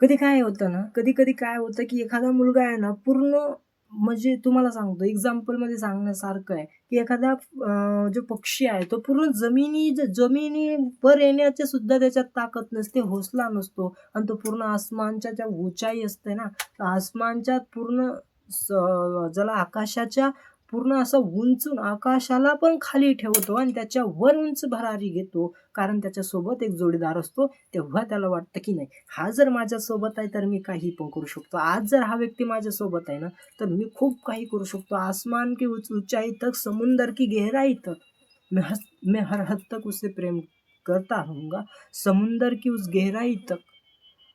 कधी काय होतं ना कधी कधी काय होतं की एखादा मुलगा आहे ना पूर्ण म्हणजे तुम्हाला सांगतो एक्झाम्पलमध्ये सांगण्यासारखं आहे की एखादा जो पक्षी आहे तो पूर्ण जमिनी ज- जमिनीवर येण्याचे सुद्धा त्याच्यात ताकद नसते हौसला नसतो आणि तो पूर्ण आसमानच्या ज्या उंचाई असते ना तर आसमानच्या पूर्ण स- ज्याला आकाशाच्या पूर्ण असं उंचून आकाशाला पण खाली ठेवतो आणि त्याच्या वर उंच भरारी घेतो. कारण त्याच्यासोबत एक जोडीदार असतो तेव्हा त्याला वाटतं की नाही हा जर माझ्यासोबत आहे तर मी काही पण करू शकतो. आज जर हा व्यक्ती माझ्यासोबत आहे ना तर मी खूप काही करू शकतो. आसमान की उच उंचाई तक समुंदर की गहराई तक. मैं हस मैं हर हद तक उसे प्रेम करता रहूँगा समुंदर की उस गहराई तक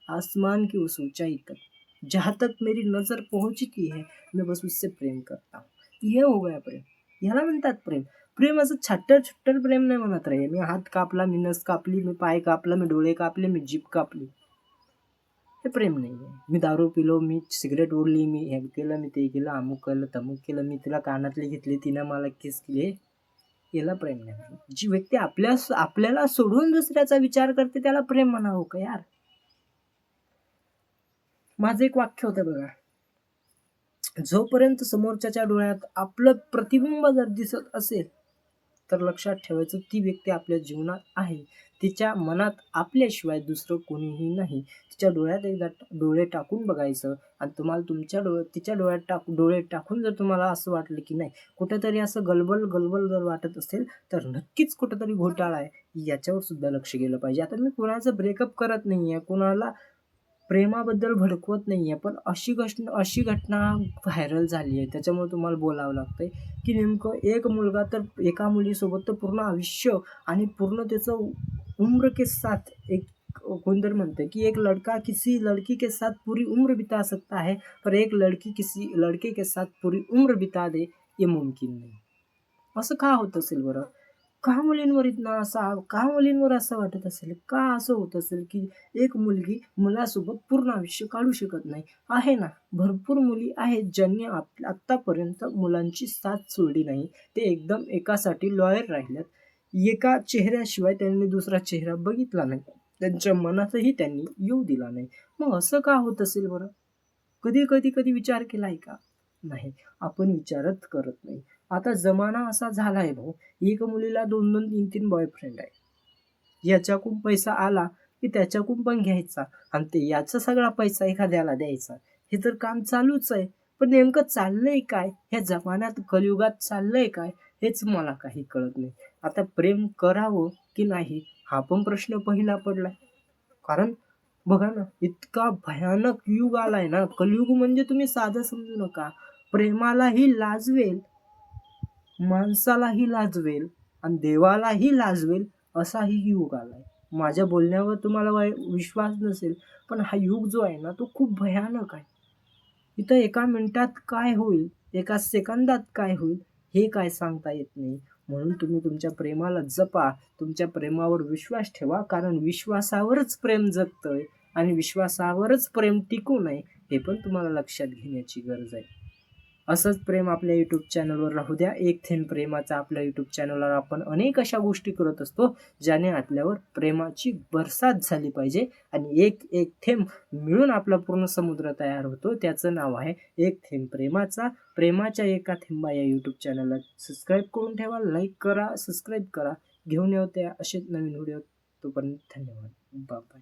आसमान की उस ऊंचाई तक. जहाँ तक मेरी नज़र पहुंचती है मैं बस उससे प्रेम करता हूँ। हे हो गया प्रेम ह्याला म्हणतात प्रेम. प्रेम असं छट्टर छट्टर प्रेम नाही म्हणत रे. मी हात कापला मी नस कापली मी पाय कापला मी डोळे कापले मी जीभ कापली. हे प्रेम नाही आहे. मी दारू पिलो मी सिगरेट ओढली मी हे केलं मी ते केलं अमुक केलं तमुक केलं मी तिला कानातली घेतली तिनं मला किस केले. याला प्रेम नाही जी व्यक्ती आपल्या आपल्याला सोडून दुसऱ्याचा विचार करते त्याला प्रेम म्हणावं का यार? माझं एक वाक्य होतं बघा. जोपर्यंत समोरच्याच्या डोळ्यात आपलं प्रतिबिंब जर दिसत असेल तर लक्षात ठेवायचं ती व्यक्ती आपल्या जीवनात आहे. तिच्या मनात आपल्याशिवाय दुसरं कोणीही नाही. तिच्या डोळ्यात एकदा डोळे टाकून बघायचं आणि तुम्हाला तुमच्या डोळ्या तिच्या डोळ्यात टाक डोळे टाकून जर तुम्हाला असं वाटलं की नाही कुठेतरी असं गलबल गलबल जर वाटत असेल तर नक्कीच कुठेतरी घोटाळा आहे. याच्यावर सुद्धा लक्ष गेलं पाहिजे. आता मी कुणाचं ब्रेकअप करत नाही आहे कुणाला प्रेमाबद्दल भडकवत नाही आहे पण अशी घट अशी घटना व्हायरल झाली आहे त्याच्यामुळे तुम्हाला बोलावं लागतं आहे की नेमकं एक मुलगा तर एका मुलीसोबत तर पूर्ण आयुष्य आणि पूर्ण त्याचं उम्र के साथ एक कोणतरी म्हणतं की एक लड़का किसी लड़की के साथ पूरी उम्र बिता सकता है पर एक लड़की किसी लड़के के साथ पूरी उम्र बिता दे ये मुमकिन नाही। असं का होत असेल बरं? का मुलींवर इतना असा का मुलींवर असं वाटत असेल? का असं होत असेल की एक मुलगी मुलासोबत पूर्ण आयुष्य काढू शकत नाही? आहे ना भरपूर मुली आहेत ज्यांनी आप आत्तापर्यंत मुलांची साथ सोडली नाही. ते एकदम एकासाठी लॉयर राहिल्यात. एका चेहऱ्याशिवाय त्यांनी दुसरा चेहरा बघितला नाही. त्यांच्या मनातही त्यांनी येऊ दिला नाही. मग असं का होत असेल बरं? कधी कधी कधी विचार केला आहे का? नाही आपण विचारच करत नाही. आता जमाना असा झाला आहे भाऊ. एक मुलीला दोन दोन तीन तीन बॉयफ्रेंड आहे. याच्याकून पैसा आला की त्याच्याकून पण घ्यायचा आणि ते याचा सगळा पैसा एखाद्याला द्यायचा. हे तर काम चालूच आहे. पण नेमकं चाललंय काय? ह्या जमान्यात कलियुगात चाललंय काय? हेच मला काही कळत नाही. आता प्रेम करावं की नाही हा पण प्रश्न पहिला पडलाय. कारण बघा ना इतका भयानक युग आलाय ना. कलयुग म्हणजे तुम्ही साधं समजू नका. प्रेमालाही लाजवेल माणसालाही लाजवेल आणि देवालाही लाजवेल असाही युग आला आहे माझ्या बोलण्यावर तुम्हाला वाय विश्वास नसेल पण हा युग जो आहे ना तो खूप भयानक आहे. इथं एका मिनटात काय होईल एका सेकंदात काय होईल हे काय सांगता येत नाही. म्हणून तुम्ही तुमच्या प्रेमाला जपा तुमच्या प्रेमावर विश्वास ठेवा कारण विश्वासावरच प्रेम जगतंय आणि विश्वासावरच प्रेम टिकू नये हे पण तुम्हाला लक्षात घेण्याची गरज आहे. असंच प्रेम आपल्या यूट्यूब चॅनलवर राहू द्या. एक थेंब प्रेमाचा आपल्या यूट्यूब चॅनलवर आपण अनेक अशा गोष्टी करत असतो ज्याने आपल्यावर प्रेमाची बरसात झाली पाहिजे. आणि एक एक थेंब मिळून आपला पूर्ण समुद्र तयार होतो. त्याचं नाव आहे एक थेंब प्रेमाचा. प्रेमाच्या एका थेंबा या यूट्यूब चॅनलला सबस्क्राईब करून ठेवा लाईक करा सबस्क्राईब करा. घेऊन येऊ त्या असेच नवीन व्हिडिओ तोपर्यंत धन्यवाद. बाय